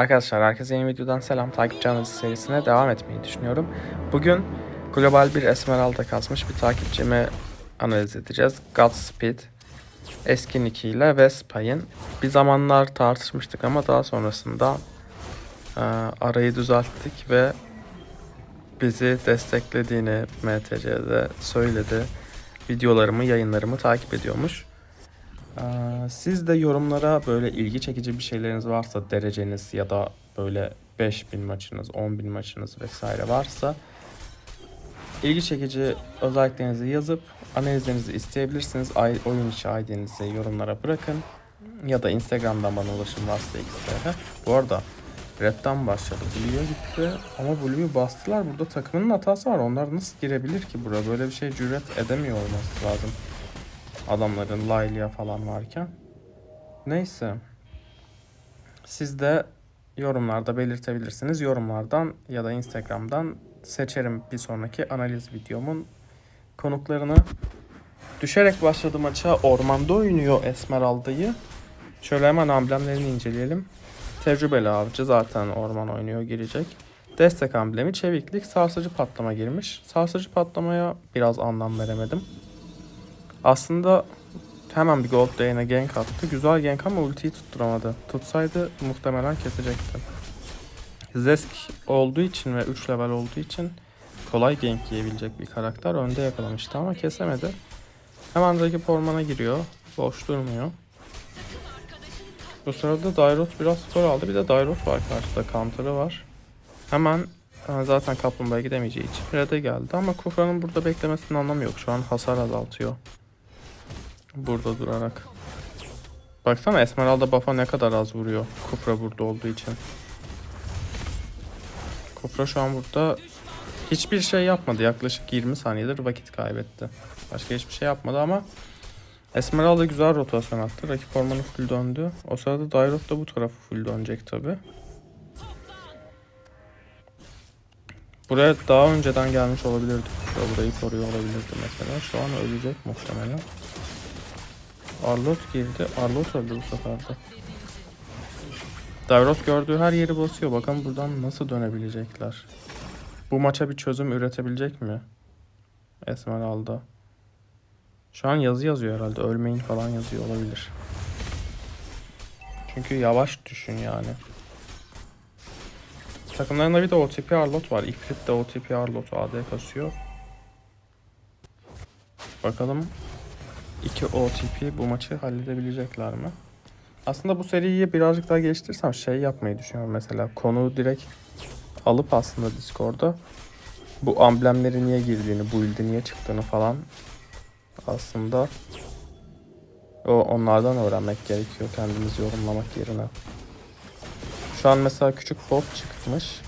Arkadaşlar herkese yeni videodan selam. Takipçi analizi serisine devam etmeyi düşünüyorum. Bugün global bir Esmeralda kasmış bir takipçimi analiz edeceğiz. Godspeed. Eski nick ile Vespa'yın. Bir zamanlar tartışmıştık ama daha sonrasında e, arayı düzelttik ve bizi desteklediğini MTC'de söyledi. Videolarımı, yayınlarımı takip ediyormuş. Ee, Siz de yorumlara böyle ilgi çekici bir şeyleriniz varsa dereceniz ya da böyle 5000 maçınız, 10.000 maçınız vesaire varsa ilgi çekici özelliklerinizi yazıp analizlerinizi isteyebilirsiniz. Ay- Oyun içi ID'nizi yorumlara bırakın. Ya da Instagram'dan bana ulaşım varsa X'lere. Bu arada Red'den başladı. Blue'ya gitti ama Blue'yu bastılar. Burada takımının hatası var. Onlar nasıl girebilir ki buraya? Böyle bir şey cüret edemiyor olması lazım. Adamların Laylia falan varken. Neyse. Siz de yorumlarda belirtebilirsiniz. Yorumlardan ya da Instagram'dan seçerim bir sonraki analiz videomun konuklarını. Düşerek başladı maça. Ormanda oynuyor Esmeralda'yı. Şöyle hemen amblemlerini inceleyelim. Tecrübeli avcı zaten orman oynuyor girecek. Destek amblemi çeviklik sarsıcı patlama girmiş. Sarsıcı patlamaya biraz anlam veremedim. Aslında hemen bir gold lane'e gank attı. Güzel gank ama ultiyi tutturamadı. Tutsaydı muhtemelen kesecekti. Zesk olduğu için ve 3 level olduğu için kolay gank yiyebilecek bir karakter. Önde yakalamıştı ama kesemedi. Hemen rakip ormana giriyor. Boş durmuyor. Bu sırada Dairot biraz skor aldı. Bir de Dairot var karşıda. Counter'ı var. Hemen e, zaten kaplumbağaya gidemeyeceği için Red'e geldi ama Kufra'nın burada beklemesinin anlamı yok. Şu an hasar azaltıyor. Burada durarak. Baksana Esmeralda buff'a ne kadar az vuruyor. Kufra burada olduğu için. Kufra şu an burada hiçbir şey yapmadı. Yaklaşık 20 saniyedir vakit kaybetti. Başka hiçbir şey yapmadı ama Esmeralda güzel rotasyon attı. Rakip ormanı full döndü. O sırada Dairot da bu tarafı full dönecek tabi. Buraya daha önceden gelmiş olabilirdi. Burayı koruyor olabilirdi mesela. Şu an ölecek muhtemelen. Arlot girdi. Arlot öldü bu sefer de. Davros gördüğü her yeri basıyor. Bakalım buradan nasıl dönebilecekler. Bu maça bir çözüm üretebilecek mi? Esmeralda. Şu an yazı yazıyor herhalde. Ölmeyin falan yazıyor olabilir. Çünkü yavaş düşün yani. Takımlarında bir de OTP Arlot var. Ifrit de OTP Arlot AD kasıyor. Bakalım 2 OTP bu maçı halledebilecekler mi? Aslında bu seriyi birazcık daha geliştirirsem şey yapmayı düşünüyorum mesela. Konuğu direkt alıp aslında Discord'da bu amblemleri niye girdiğini, bu ilde niye çıktığını falan aslında o onlardan öğrenmek gerekiyor kendimizi yorumlamak yerine. Şu an mesela küçük bot çıkmış.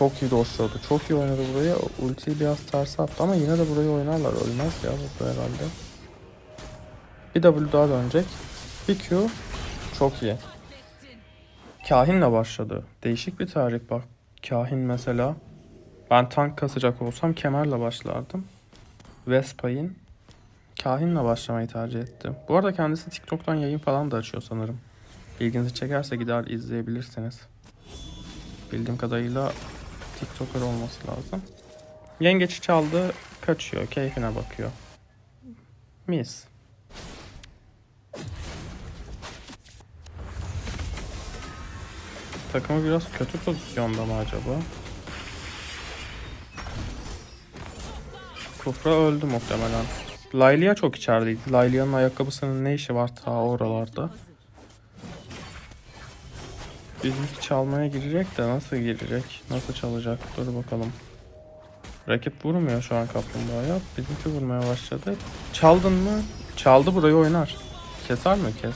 Çok iyi doşladı. Çok iyi oynadı burayı. Ultiyi biraz ters attı ama yine de burayı oynarlar. Ölmez ya bu herhalde. Bir W daha dönecek. Bir Q. Çok iyi. Kahin'le başladı. Değişik bir tarih bak. Kahin mesela. Ben tank kasacak olsam kemerle başlardım. Vespa'in Kahin'le başlamayı tercih etti. Bu arada kendisi TikTok'tan yayın falan da açıyor sanırım. İlginizi çekerse gider izleyebilirsiniz. Bildiğim kadarıyla TikToker olması lazım. Yengeç çaldı, kaçıyor, keyfine bakıyor. Mis. Takımı biraz kötü pozisyonda mı acaba? Kufra öldü muhtemelen. Laylia çok içerideydi. Laylia'nın ayakkabısının ne işi var ta oralarda? Bizimki çalmaya girecek de nasıl girecek? Nasıl çalacak? Dur bakalım. Rakip vurmuyor şu an kaplumbağaya. Bizimki vurmaya başladı. Çaldın mı? Çaldı burayı oynar. Keser mi? Kes.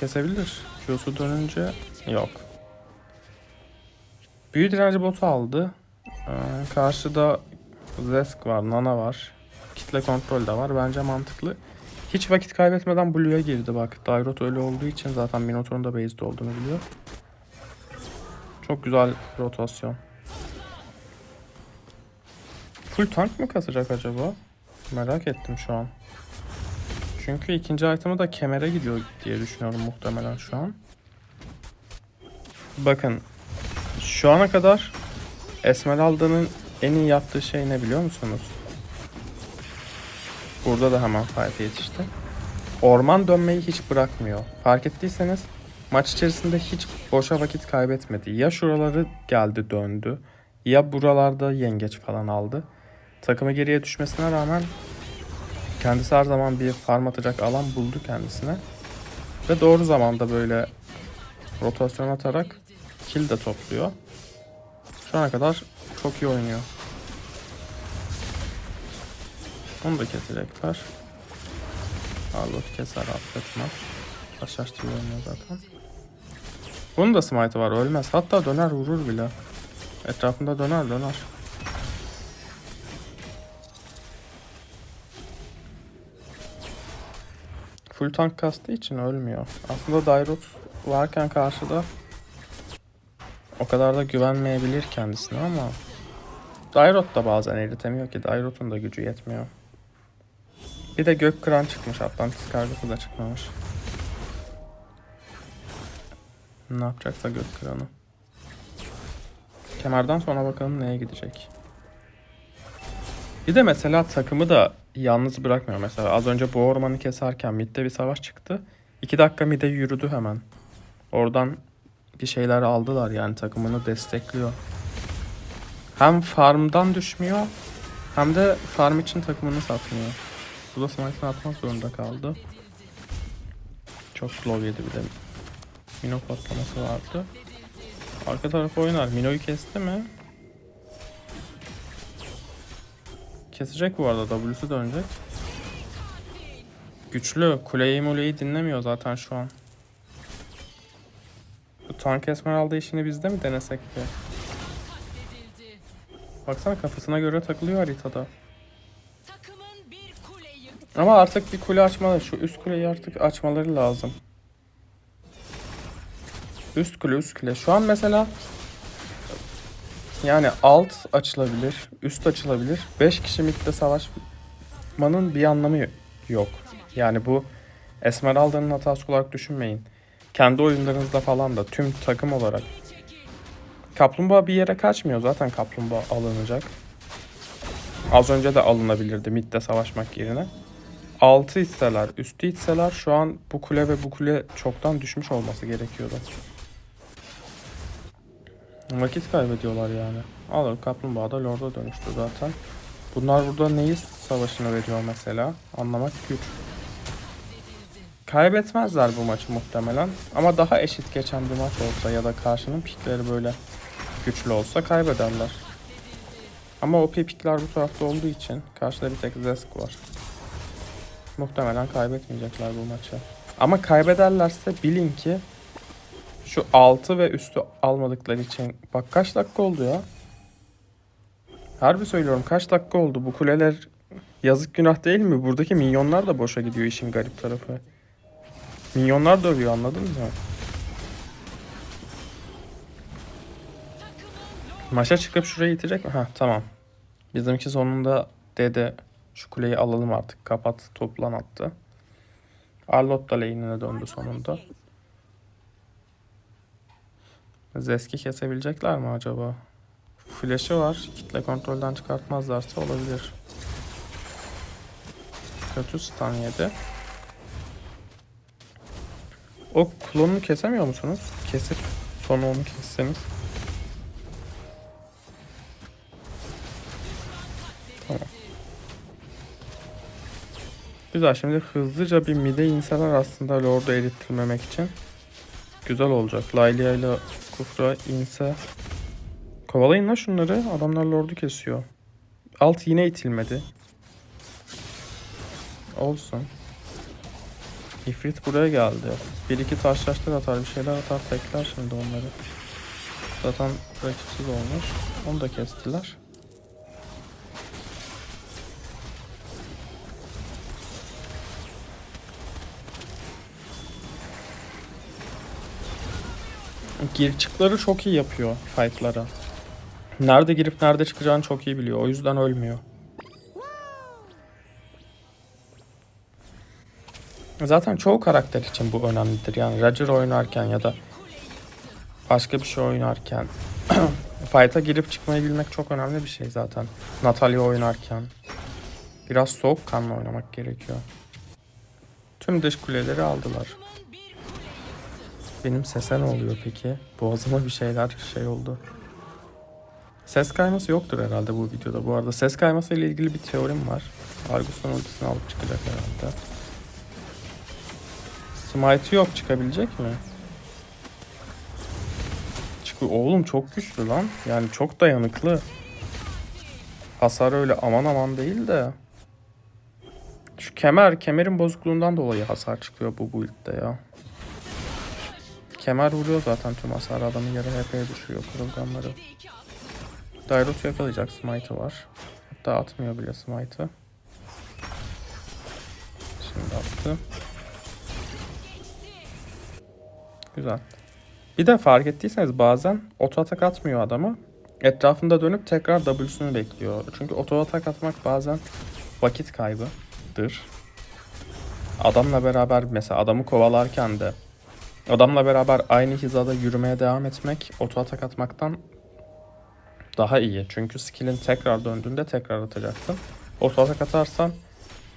Kesebilir. Q'su dönünce yok. Büyü direnci botu aldı. Ee, karşıda Zesk var, Nana var. Kitle kontrol de var. Bence mantıklı. Hiç vakit kaybetmeden Blue'ya girdi bak. Dairot öyle olduğu için zaten Minotaur'un da base'de olduğunu biliyor. Çok güzel rotasyon. Full tank mı kasacak acaba? Merak ettim şu an. Çünkü ikinci item'ı da kemere gidiyor diye düşünüyorum muhtemelen şu an. Bakın şu ana kadar Esmeralda'nın en iyi yaptığı şey ne biliyor musunuz? Burada da hemen fight'e yetişti. Orman dönmeyi hiç bırakmıyor. Fark ettiyseniz maç içerisinde hiç boşa vakit kaybetmedi. Ya şuraları geldi döndü ya buralarda yengeç falan aldı. Takımı geriye düşmesine rağmen kendisi her zaman bir farm atacak alan buldu kendisine. Ve doğru zamanda böyle rotasyon atarak kill de topluyor. Şu ana kadar çok iyi oynuyor. Onu da kesecekler. Arlot keser affetme. Taşlaştırı oynuyor zaten. Bunun da smite'ı var ölmez. Hatta döner vurur bile. Etrafında döner döner. Full tank kastığı için ölmüyor. Aslında Dairot varken karşıda o kadar da güvenmeyebilir kendisine ama Dairot da bazen eritemiyor ki Dairot'un da gücü yetmiyor. Bir de gök kıran çıkmış Atlantis kargısı da çıkmamış. Ne yapacaksa gök kıranı. Kemerden sonra bakalım neye gidecek. Bir de mesela takımı da yalnız bırakmıyor. Mesela az önce bu ormanı keserken midde bir savaş çıktı. 2 dakika midde yürüdü hemen. Oradan bir şeyler aldılar yani takımını destekliyor. Hem farmdan düşmüyor hem de farm için takımını satmıyor. Bu da smite'ını atmak zorunda kaldı. Çok slow yedi bir de. Mino patlaması vardı. Arka tarafı oynar. Mino'yu kesti mi? Kesecek bu arada. W'su dönecek. Güçlü. Kuleyi muleyi dinlemiyor zaten şu an. Bu tank Esmeralda işini bizde mi denesek ki? Baksana kafasına göre takılıyor haritada. Ama artık bir kule açmaları, şu üst kuleyi artık açmaları lazım. Üst kule, üst kule. Şu an mesela yani alt açılabilir, üst açılabilir. 5 kişi midde savaşmanın bir anlamı yok. Yani bu Esmeralda'nın hatası olarak düşünmeyin. Kendi oyunlarınızda falan da tüm takım olarak. Kaplumbağa bir yere kaçmıyor. Zaten kaplumbağa alınacak. Az önce de alınabilirdi midde savaşmak yerine. Altı hisseler, üstü hisseler şu an bu kule ve bu kule çoktan düşmüş olması gerekiyordu. Vakit kaybediyorlar yani. Alır kaplumbağa da lorda dönüştü zaten. Bunlar burada neyi savaşını veriyor mesela? Anlamak güç. Kaybetmezler bu maçı muhtemelen. Ama daha eşit geçen bir maç olsa ya da karşının pikleri böyle güçlü olsa kaybederler. Ama o pikler bu tarafta olduğu için karşıda bir tek Zesk var. Muhtemelen kaybetmeyecekler bu maçı. Ama kaybederlerse bilin ki şu altı ve üstü almadıkları için bak kaç dakika oldu ya. Harbi söylüyorum kaç dakika oldu bu kuleler yazık günah değil mi? Buradaki minyonlar da boşa gidiyor işin garip tarafı. Minyonlar dövüyor anladın mı? Maça çıkıp şuraya itecek mi? Ha tamam. Bizimki sonunda dedi şu kuleyi alalım artık kapat toplan attı. Arlott da lane'ine döndü sonunda. Zeski kesebilecekler mi acaba? Flash'ı var. Kitle kontrolden çıkartmazlarsa olabilir. Kötü stun yedi. O klonunu kesemiyor musunuz? Kesip sonra onu kesseniz. Tamam. Güzel şimdi hızlıca bir mide inseler aslında Lord'u erittirmemek için. Güzel olacak. Laylia ile Kufra inse. Kovalayın lan şunları. Adamlar Lord'u kesiyor. Alt yine itilmedi. Olsun. İfrit buraya geldi. Bir iki taşlaştır atar bir şeyler atar tekrar şimdi onları. Zaten rakipsiz olmuş. Onu da kestiler. Gir çıkları çok iyi yapıyor fightlara. Nerede girip nerede çıkacağını çok iyi biliyor. O yüzden ölmüyor. Zaten çoğu karakter için bu önemlidir. Yani Roger oynarken ya da başka bir şey oynarken fight'a girip çıkmayı bilmek çok önemli bir şey zaten. Natalya oynarken biraz soğukkanlı oynamak gerekiyor. Tüm dış kuleleri aldılar. Benim sese ne oluyor peki? Boğazıma bir şeyler şey oldu. Ses kayması yoktur herhalde bu videoda. Bu arada ses kayması ile ilgili bir teorim var. Argus'un ultisini alıp çıkacak herhalde. Smite'ı yok çıkabilecek mi? Çıkıyor. Oğlum çok güçlü lan. Yani çok dayanıklı. Hasar öyle aman aman değil de. Şu kemer, kemerin bozukluğundan dolayı hasar çıkıyor bu build'de ya. Kemer vuruyor zaten tüm hasar adamın yarı HP'ye düşüyor kırılganları. Dairot'u yakalayacak smite'ı var. Hatta atmıyor bile smite'ı. Şimdi attı. Güzel. Bir de fark ettiyseniz bazen oto atak atmıyor adamı. Etrafında dönüp tekrar W'sunu bekliyor. Çünkü oto atak atmak bazen vakit kaybıdır. Adamla beraber mesela adamı kovalarken de adamla beraber aynı hizada yürümeye devam etmek oto atak atmaktan daha iyi. Çünkü skill'in tekrar döndüğünde tekrar atacaksın. Oto atak atarsan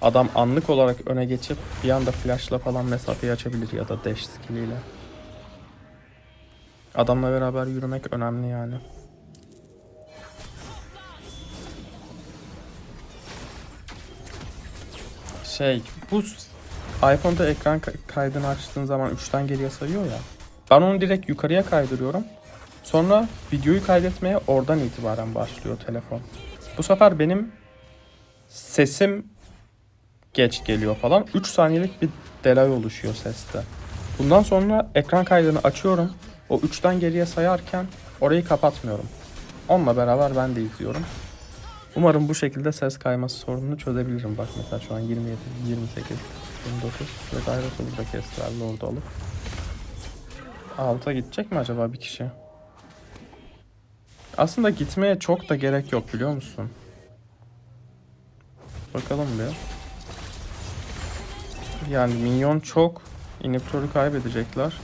adam anlık olarak öne geçip bir anda flashla falan mesafeyi açabilir ya da dash skill'iyle. Adamla beraber yürümek önemli yani. Şey, bu iPhone'da ekran ka- kaydını açtığın zaman 3'ten geriye sayıyor ya. Ben onu direkt yukarıya kaydırıyorum. Sonra videoyu kaydetmeye oradan itibaren başlıyor telefon. Bu sefer benim sesim geç geliyor falan. 3 saniyelik bir delay oluşuyor seste. Bundan sonra ekran kaydını açıyorum. O 3'ten geriye sayarken orayı kapatmıyorum. Onunla beraber ben de izliyorum. Umarım bu şekilde ses kayması sorununu çözebilirim. Bak mesela şu an 27, 28, 29 ve gayret burada kestilerle orada alıp. Alta gidecek mi acaba bir kişi? Aslında gitmeye çok da gerek yok biliyor musun? Bakalım bir. Yani minyon çok. Inhibitörü kaybedecekler.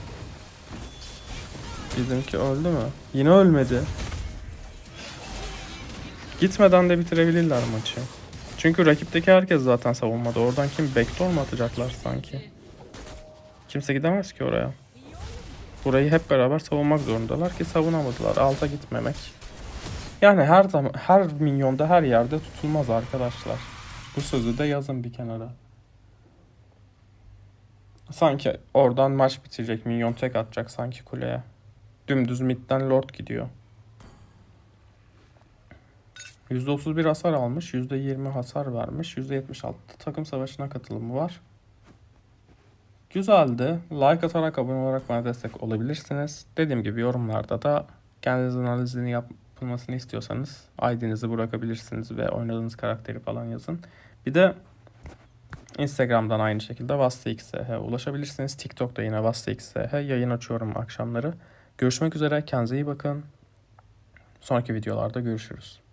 Bizimki öldü mü? Yine ölmedi. Gitmeden de bitirebilirler maçı. Çünkü rakipteki herkes zaten savunmada. Oradan kim backdoor mu atacaklar sanki? Kimse gidemez ki oraya. Burayı hep beraber savunmak zorundalar ki savunamadılar. Alta gitmemek. Yani her zaman her minyonda her yerde tutulmaz arkadaşlar. Bu sözü de yazın bir kenara. Sanki oradan maç bitecek. Minyon tek atacak sanki kuleye. Dümdüz midden lord gidiyor. %31 hasar almış. %20 hasar vermiş. %76 takım savaşına katılımı var. Güzeldi. Like atarak abone olarak bana destek olabilirsiniz. Dediğim gibi yorumlarda da kendinizin analizini yapılmasını istiyorsanız ID'nizi bırakabilirsiniz ve oynadığınız karakteri falan yazın. Bir de Instagram'dan aynı şekilde VastaXSH ulaşabilirsiniz. TikTok'ta yine VastaXSH yayın açıyorum akşamları. Görüşmek üzere. Kendinize iyi bakın. Sonraki videolarda görüşürüz.